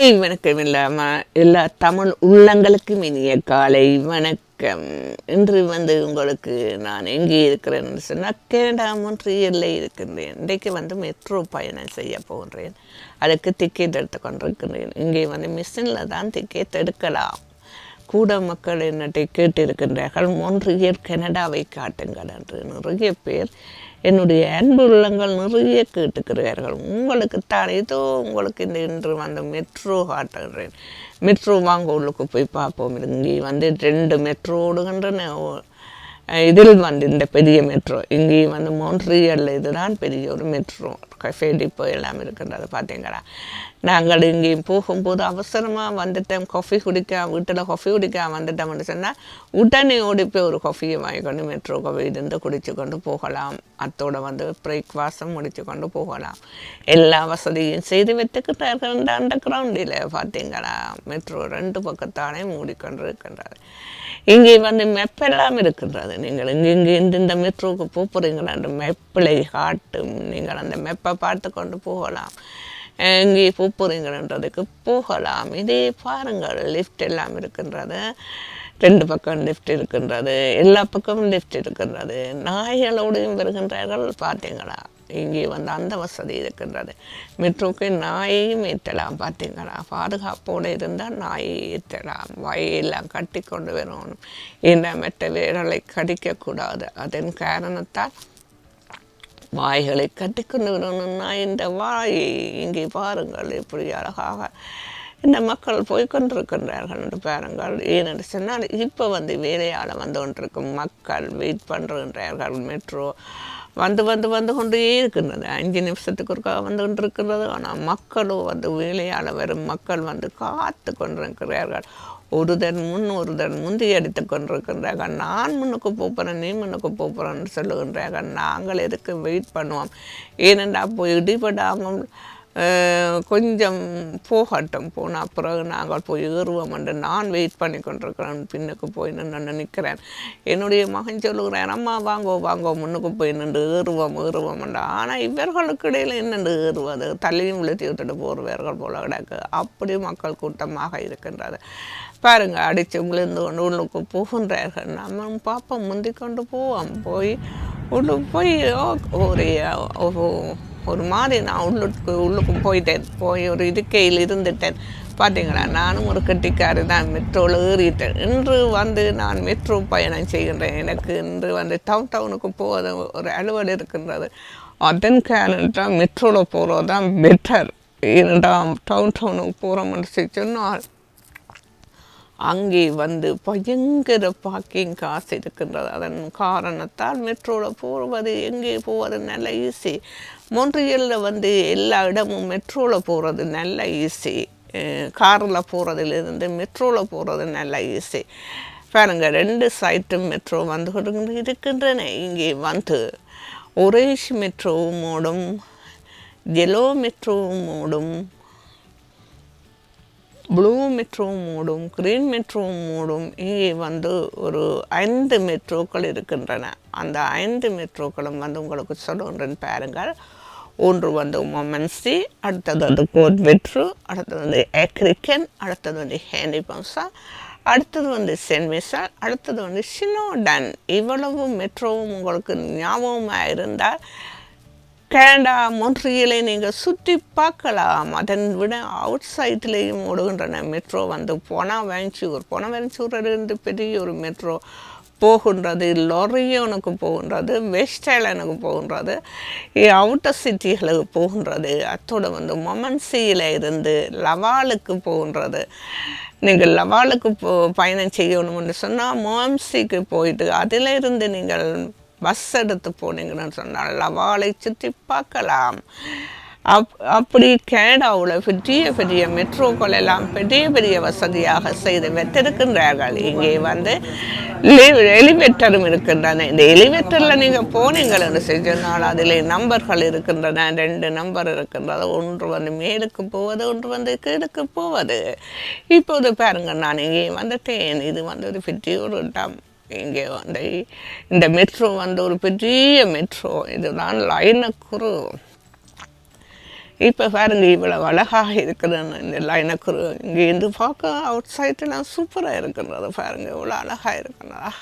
வணக்கம். இல்லாம எல்லா தமிழ் உள்ளங்களுக்கும் இனிய காலை வணக்கம். இன்று வந்து உங்களுக்கு நான் எங்கே இருக்கிறேன்னு சொன்னால் கனடா மொன்ட்ரியலில் இருக்கின்றேன். இன்றைக்கு வந்து மெட்ரோ பயணம் செய்ய போகின்றேன். அதுக்கு டிக்கெட் எடுத்து கொண்டிருக்கின்றேன். இங்கே வந்து மிஷினில் தான் டிக்கெட் எடுக்கலாம். கூட மக்கள் என்னட்டை கேட்டிருக்கின்றார்கள் மொன்றியர் கனடாவை காட்டுங்கள் என்று. நிறைய பேர் என்னுடைய அன்பு உள்ளங்கள் நிறைய கேட்டுக்கிறார்கள். உங்களுக்கு தான் ஏதோ உங்களுக்கு இந்த இன்று வந்த மெட்ரோ காட்டுகிறேன். மெட்ரோ வாங்க உள்ளுக்கு போய் பார்ப்போம். இங்கே வந்து ரெண்டு மெட்ரோ ஓடுகின்றன. இதில் வந்து இந்த பெரிய மெட்ரோ. இங்கே வந்து மோன்ட்ரியலில் இதுதான் பெரிய ஒரு மெட்ரோ. கஃபே டிப்போ எல்லாம் இருக்கின்றது பார்த்தீங்களா? நாங்கள் இங்கே போகும்போது அவசரமாக வந்துட்டோம் காஃபி குடிக்க வீட்டில் காஃபி குடிக்க வந்துட்டோம்னு சொன்னால் உடனே ஓடி போய் ஒரு காஃபியை வாங்கிக்கொண்டு மெட்ரோ காஃபி இருந்து குடிச்சு கொண்டு போகலாம். அத்தோடு வந்து பிரேக்ஃபாஸ்ட்டும் முடிச்சு கொண்டு போகலாம். எல்லா வசதியும் செய்து வைத்துக்கிட்டார்கள் இந்த அண்டர் கிரவுண்டில் பார்த்தீங்களா? மெட்ரோ ரெண்டு பக்கத்தானே மூடிக்கொண்டு இருக்கின்றது இங்கே வந்து மெப்பெல்லாம் இருக்கின்றது. நீங்கள் இங்கே இங்கே இந்த இந்த மெட்ரோவுக்கு போகிறீங்களா அந்த மெப்பிலை காட்டும். நீங்கள் அந்த மெப்பை பார்த்து கொண்டு போகலாம். எங்கே போகிறீங்கன்றதுக்கு போகலாம். இதே பாருங்கள் லிஃப்ட் எல்லாம் இருக்கின்றது. ரெண்டு பக்கம் லிஃப்ட் இருக்கின்றது. எல்லா பக்கமும் லிஃப்ட் இருக்கின்றது. நாய்களோடையும் வருகின்றார்கள் பார்த்தீங்களா? இங்கே வந்து அந்த வசதி இருக்கின்றது. மெட்ரோக்கு நாயையும் ஏற்றலாம் பார்த்தீங்களா? பாதுகாப்போடு இருந்தால் நாயை ஏற்றலாம். வாயெல்லாம் கட்டி கொண்டு வரணும். இந்த மெட்ட விரலை கடிக்கக்கூடாது. அதன் காரணத்தால் வாய்களை கட்டிக்கொண்டு இந்த வாய் இங்கே பாருங்கள் இப்படி அழகாக இந்த மக்கள் போய்கொண்டிருக்கின்றார்கள் என்று பாருங்கள். ஏனென்று சொன்னால் இப்போ வந்து வேலையால் வந்து கொண்டிருக்கும் மக்கள் வெயிட் பண்ணுகின்றார்கள் மெட்ரோ வந்து வந்து வந்து கொண்டே இருக்கின்றது. அஞ்சு நிமிஷத்துக்கு ஒருக்கா வந்து கொண்டிருக்கிறது ஆனால் மக்களும் வந்து வேலையால் வரும் மக்கள் வந்து காத்து கொண்டிருக்கிறார்கள். ஒருதன் முன் ஒருதன் முந்தி அடித்து கொண்டிருக்கின்றார்கள். நான் முன்னுக்கு போகிறேன் நீ முன்னுக்கு போகிறேன்னு சொல்லுகின்றார்கள். நாங்கள் எதுக்கு வெயிட் பண்ணுவோம்? ஏனென்றா போய் இடிபடாமல் கொஞ்சம் போகட்டும் போன பிறகு நாங்கள் போய் ஏறுவோம் என்று நான் வெயிட் பண்ணி கொண்டிருக்கிறேன் பின்னுக்கு போய் நின்று நிற்கிறேன் என்னுடைய மகன் சொல்லுகிறேன் அம்மா வாங்கோ வாங்கோ முன்னுக்கு போய் நின்று ஏறுவோம் ஏறுவோம் என்று ஆனால் இவர்களுக்கு இடையில் என்னென்று ஏறுவது தள்ளியும் விழுத்தி விட்டுட்டு போடுவார்கள் போல கிடக்கு அப்படி மக்கள் கூட்டமாக இருக்கின்றது பாருங்க அடித்து விழுந்து கொண்டு உள்ளுக்கு போகின்றார்கள் நம்ம பாப்பா முந்தி கொண்டு போவோம் போய் உள்ளுக்கு போய் ஓ- ஒரு ஒரு மாதிரி நான் உள்ளுக்கு உள்ளுக்கு போயிட்டேன். போய் ஒரு இருக்கையில் இருந்துட்டேன். பார்த்தீங்களா நானும் ஒரு கட்டிக்காரி தான் மெட்ரோவில் ஏறிட்டேன். இன்று வந்து நான் மெட்ரோ பயணம் செய்கின்றேன். எனக்கு இன்று வந்து டவுன் டவுனுக்கு போவது ஒரு அலுவல் இருக்கின்றது. அதன் காரணத்தான் மெட்ரோவில் போகிறது தான் பெட்டர் ஏனென்றால் டவுன் டவுனுக்கு போகிறோம்னு சொல்லி சொன்னால் அங்கே வந்து பயங்கர பார்க்கிங் காசு இருக்கின்றது அதன் காரணத்தால் மெட்ரோவில் போவது எங்கே போவது நல்ல ஈஸி. மொன்றியலில் வந்து எல்லா இடமும் மெட்ரோவில் போகிறது நல்ல ஈஸி. காரில் போகிறதுலேருந்து மெட்ரோவில் போகிறது நல்ல ஈஸி. பாருங்க ரெண்டு சைட்டும் மெட்ரோ வந்து கொண்டு இருக்கின்றன. இங்கே வந்து ஒரேஷ் மெட்ரோவும் ஓடும் ஜெலோ மெட்ரோவும் ஓடும். ப்ளூ மெட்ரோ மூடும் க்ரீன் மெட்ரோ மூடும் இங்கே வந்து ஒரு ஐந்து மெட்ரோக்கள் இருக்கின்றன. அந்த ஐந்து மெட்ரோக்களும் வந்து உங்களுக்கு சொல்லுகின்றேன் பாருங்கள். ஒன்று வந்து மொமன்சி அடுத்தது வந்து கோட் மெட்ரோ அடுத்தது வந்து ஏக்ரிக்கன் அடுத்தது வந்து ஹேண்டி பம்சா அடுத்தது வந்து சென்ட் அடுத்தது வந்து சினோடன் இவ்வளவு மெட்ரோவும் உங்களுக்கு ஞாபகமாக இருந்தால் கனடா மொன்ட்ரியலை நீங்கள் சுற்றி பார்க்கலாம். அதன் விட அவுட் சைட்லேயும் ஓடுகின்றன மெட்ரோ வந்து பொனவென்ச்சூர் பொனவென்ச்சூரிலிருந்து பெரிய ஒரு மெட்ரோ போகின்றது. லொரியோனுக்கு போகின்றது வெஸ்ட் ஐலனுக்கு போகின்றது அவுட்டர் சிட்டிகளுக்கு போகின்றது. அத்தோடு வந்து மொமன்சியில் இருந்து லவாலுக்கு போகின்றது. நீங்கள் லவாலுக்கு போ பயணம் செய்யணும்னு சொன்னால் மோம்சிக்கு போயிட்டு அதிலிருந்து நீங்கள் பஸ் எடுத்து போனீங்கன்னு சொன்னால் லவாலை சுற்றி பார்க்கலாம். அப் அப்படி கேடாவில் பெரிய பெரிய மெட்ரோக்கள் எல்லாம் பெரிய பெரிய வசதியாக செய்து வைத்திருக்கின்றார்கள். இங்கே வந்து எலிவேட்டரும் இருக்கின்றன. இந்த எலிவேட்டரில் நீங்கள் போனீங்கள் என்று செஞ்சால் அதில் நம்பர்கள் இருக்கின்றன. ரெண்டு நம்பர் இருக்கின்றது. ஒன்று வந்து மேலுக்கு போவது ஒன்று வந்து கீழுக்கு போவது. இப்போது பாருங்க நான் இங்கே வந்துட்டேன். இது வந்து ஒரு பெரிய ஒரு இங்கே வந்து இந்த மெட்ரோ வந்து ஒரு பெரிய மெட்ரோ இதுதான் லைனக்குரு இப்போ பாருங்க இவ்வளோ அழகாக இருக்குதுன்னு இந்த லைனக்குரு இங்கேருந்து பார்க்க அவுட் சைட்லாம் சூப்பராக இருக்கின்றது பாருங்க இவ்வளோ அழகாக இருக்கின்றதா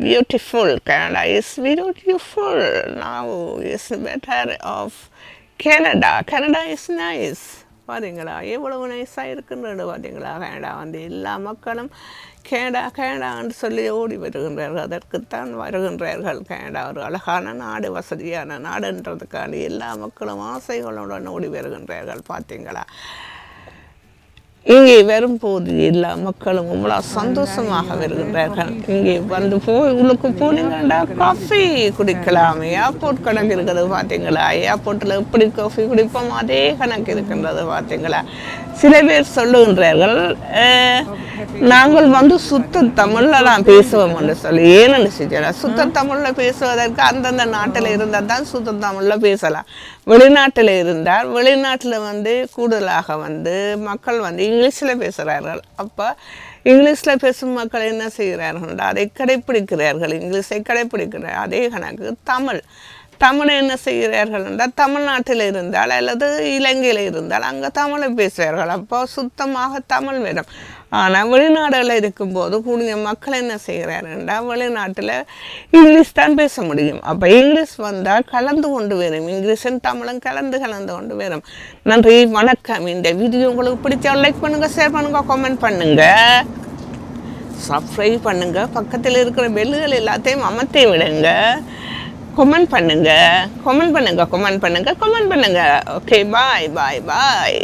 beautiful Canada is beautiful now is better off Canada Canada is nice பார்த்தீங்களா எவ்வளவு நைஸாக இருக்குன்றது பார்த்தீங்களா கனடா வந்து எல்லா மக்களும் கேடா கேடான்னு சொல்லி ஓடி வருகின்றார்கள். அதற்குத்தான் வருகின்றார்கள். கேடா ஒரு அழகான நாடு வசதியான நாடுன்றதுக்காண்டி எல்லா மக்களும் ஆசைகளுடன் ஓடி வருகின்றார்கள். பார்த்தீங்களா இங்கே வரும் போது எல்லா மக்களும் இவ்வளோ சந்தோஷமாக வருகின்றார்கள். இங்கே வந்து போய் உள்ளுக்கு போனீங்கன்னா காஃபி குடிக்கலாம். ஏர்போர்ட் கணக்கு இருக்கிறது பார்த்தீங்களா ஏர்போர்ட்டில் எப்படி காஃபி குடிப்போம் அதே கணக்கு இருக்கின்றது பார்த்தீங்களா சில பேர் சொல்லுகின்றார்கள் நாங்கள் வந்து சுத்த தமிழில் தான் பேசுவோம் என்று சொல்லி. ஏன்னு செஞ்சா சுத்த தமிழில் பேசுவதற்கு அந்தந்த நாட்டில் இருந்தால் தான் சுத்த தமிழில் பேசலாம். வெளிநாட்டில் இருந்தால் வெளிநாட்டில் வந்து கூடுதலாக வந்து மக்கள் வந்து இங்கிலீஷில் பேசுகிறார்கள் அப்போ இங்கிலீஷில் பேசும் மக்கள் என்ன செய்கிறார்கள் அதை கடைப்பிடிக்கிறார்கள். இங்கிலீஷை கடைப்பிடிக்கிறார். அதே கணக்கு தமிழ். தமிழை என்ன செய்கிறார்கள் என்றால் தமிழ்நாட்டில் இருந்தால் அல்லது இலங்கையில் இருந்தால் அங்கே தமிழை பேசுவார்கள். அப்போ சுத்தமாக தமிழ் வேணும். ஆனால் வெளிநாடுகளில் இருக்கும்போது கூடிய மக்கள் என்ன செய்கிறார்கள் என்றால் வெளிநாட்டில் இங்கிலீஷ் தான் பேச முடியும். அப்போ இங்கிலீஷ் வந்தால் கலந்து கொண்டு வரும் இங்கிலீஷும் தமிழும் கலந்து கலந்து கொண்டு வரும் நன்றி வணக்கம். இந்த வீடியோ உங்களுக்கு பிடிச்சா லைக் பண்ணுங்கள் ஷேர் பண்ணுங்கள் கமெண்ட் பண்ணுங்கள் சப்ஸ்கிரைப் பண்ணுங்கள் பக்கத்தில் இருக்கிற பெல்லுகள் எல்லாத்தையும் அமர்த்தி விடுங்க. கொமெண்ட் பண்ணுங்கள் கொமெண்ட் பண்ணுங்கள் கொமெண்ட் பண்ணுங்கள் கொமெண்ட் பண்ணுங்கள் ஓகே பாய் பாய் பாய்